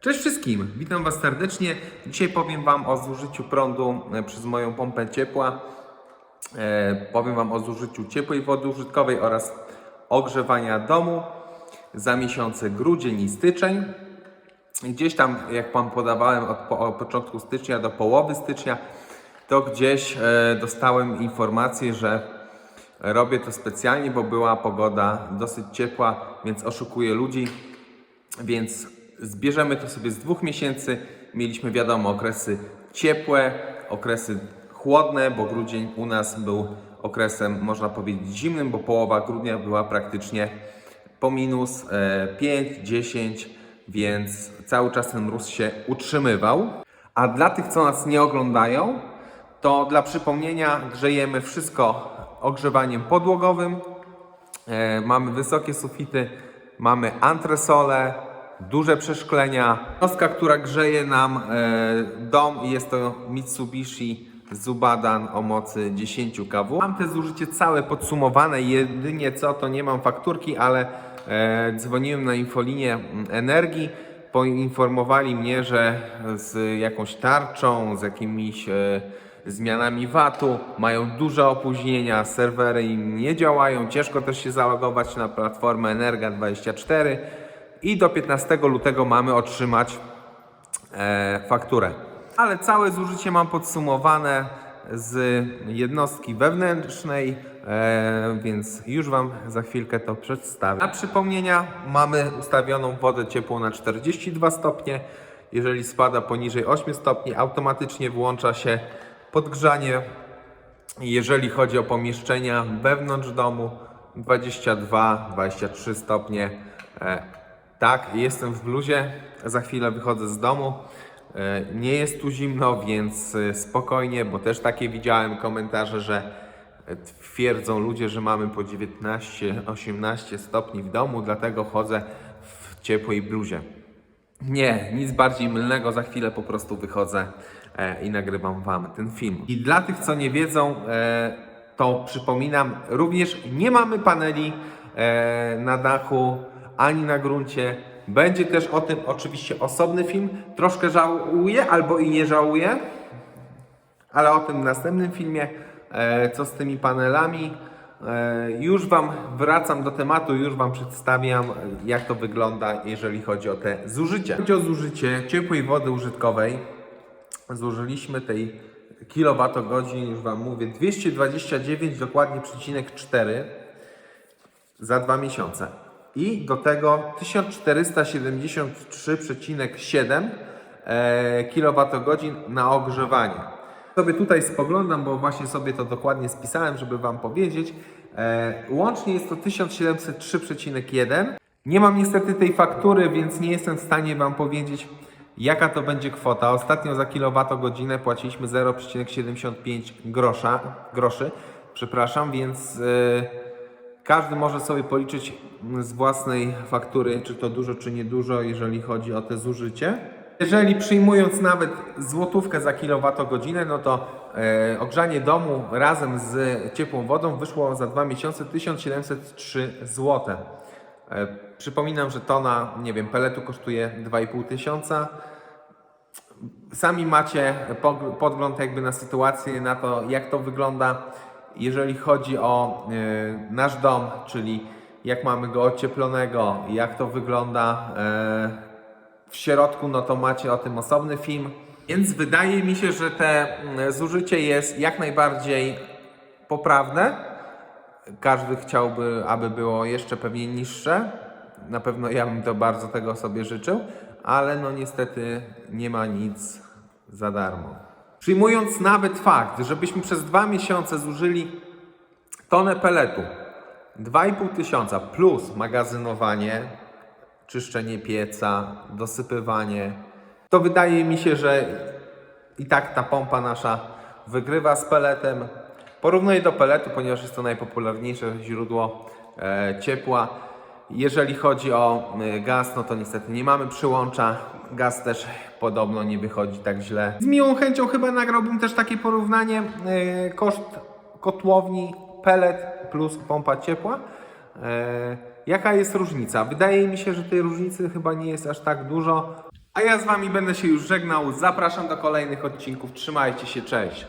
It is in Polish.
Cześć wszystkim, witam Was serdecznie. Dzisiaj powiem Wam o zużyciu prądu e, przez moją pompę ciepła. E, powiem Wam o zużyciu ciepłej wody użytkowej oraz ogrzewania domu za miesiące grudzień i styczeń. Gdzieś tam, jak Wam podawałem od, po, od początku stycznia do połowy stycznia, to gdzieś e, dostałem informację, że robię to specjalnie, bo była pogoda dosyć ciepła, więc oszukuję ludzi. Więc zbierzemy to sobie z dwóch miesięcy. Mieliśmy wiadomo okresy ciepłe, okresy chłodne, bo grudzień u nas był okresem, można powiedzieć, zimnym, bo połowa grudnia była praktycznie po minus e, 5, 10, więc cały czas ten mróz się utrzymywał. A dla tych, co nas nie oglądają, to dla przypomnienia grzejemy wszystko ogrzewaniem podłogowym, E, mamy wysokie sufity, mamy antresole, duże przeszklenia. Jednostka, która grzeje nam e, dom jest to Mitsubishi Zubadan o mocy 10 kW. Mam te zużycie całe podsumowane, jedynie co to nie mam fakturki, ale e, dzwoniłem na infolinię mm, energii. Poinformowali mnie, że z jakąś tarczą, z jakimiś e, zmianami VAT-u, mają duże opóźnienia, serwery im nie działają, ciężko też się zalogować na platformę Energa24 i do 15 lutego mamy otrzymać e, fakturę. Ale całe zużycie mam podsumowane z jednostki wewnętrznej, e, więc już Wam za chwilkę to przedstawię. Na przypomnienia mamy ustawioną wodę ciepłą na 42 stopnie. Jeżeli spada poniżej 8 stopni, automatycznie włącza się podgrzanie. Jeżeli chodzi o pomieszczenia wewnątrz domu, 22-23 stopnie. Tak, jestem w bluzie, za chwilę wychodzę z domu. E, Nie jest tu zimno, więc e, spokojnie, bo też takie widziałem komentarze, że e, twierdzą ludzie, że mamy po 19-18 stopni w domu, dlatego chodzę w ciepłej bluzie. Nie, nic bardziej mylnego, za chwilę po prostu wychodzę i nagrywam Wam ten film. I dla tych, co nie wiedzą, to przypominam, również nie mamy paneli na dachu ani na gruncie. Będzie też o tym oczywiście osobny film. Troszkę żałuję albo i nie żałuję, ale o tym w następnym filmie. E, co z tymi panelami? E, już Wam wracam do tematu, już Wam przedstawiam, jak to wygląda, jeżeli chodzi o te zużycie. Chodzi o zużycie ciepłej wody użytkowej. Zużyliśmy tej kilowatogodzin, już Wam mówię, 229 dokładnie przecinek 4 za dwa miesiące. I do tego 1473,7 e, kWh na ogrzewanie. Sobie tutaj spoglądam, bo właśnie sobie to dokładnie spisałem, żeby Wam powiedzieć. E, łącznie jest to 1703,1. Nie mam niestety tej faktury, więc nie jestem w stanie Wam powiedzieć, jaka to będzie kwota. Ostatnio za kilowatogodzinę płaciliśmy 0,75 grosza, groszy, przepraszam, więc e, każdy może sobie policzyć z własnej faktury, czy to dużo, czy niedużo, jeżeli chodzi o te zużycie. Jeżeli przyjmując nawet złotówkę za kilowatogodzinę, no to e, ogrzanie domu razem z ciepłą wodą wyszło za dwa miesiące 1703 zł. E, przypominam, że tona, nie wiem, peletu kosztuje 2,5 tysiąca. Sami macie podgląd jakby na sytuację, na to jak to wygląda, jeżeli chodzi o e, nasz dom, czyli jak mamy go ocieplonego, jak to wygląda e, w środku, no to macie o tym osobny film. Więc wydaje mi się, że te mm, zużycie jest jak najbardziej poprawne. Każdy chciałby, aby było jeszcze pewnie niższe. Na pewno ja bym to bardzo tego sobie życzył, ale no niestety nie ma nic za darmo. Przyjmując nawet fakt, żebyśmy przez dwa miesiące zużyli tonę peletu, 2,5 tysiąca plus magazynowanie, czyszczenie pieca, dosypywanie, to wydaje mi się, że i tak ta pompa nasza wygrywa z peletem. Porównuję do peletu, ponieważ jest to najpopularniejsze źródło e, ciepła. Jeżeli chodzi o e, gaz, no to niestety nie mamy przyłącza. Gaz też podobno nie wychodzi tak źle. Z miłą chęcią chyba nagrałbym też takie porównanie e, koszt kotłowni pelet plus pompa ciepła. E, jaka jest różnica? Wydaje mi się, że tej różnicy chyba nie jest aż tak dużo. A ja z Wami będę się już żegnał. Zapraszam do kolejnych odcinków. Trzymajcie się, cześć.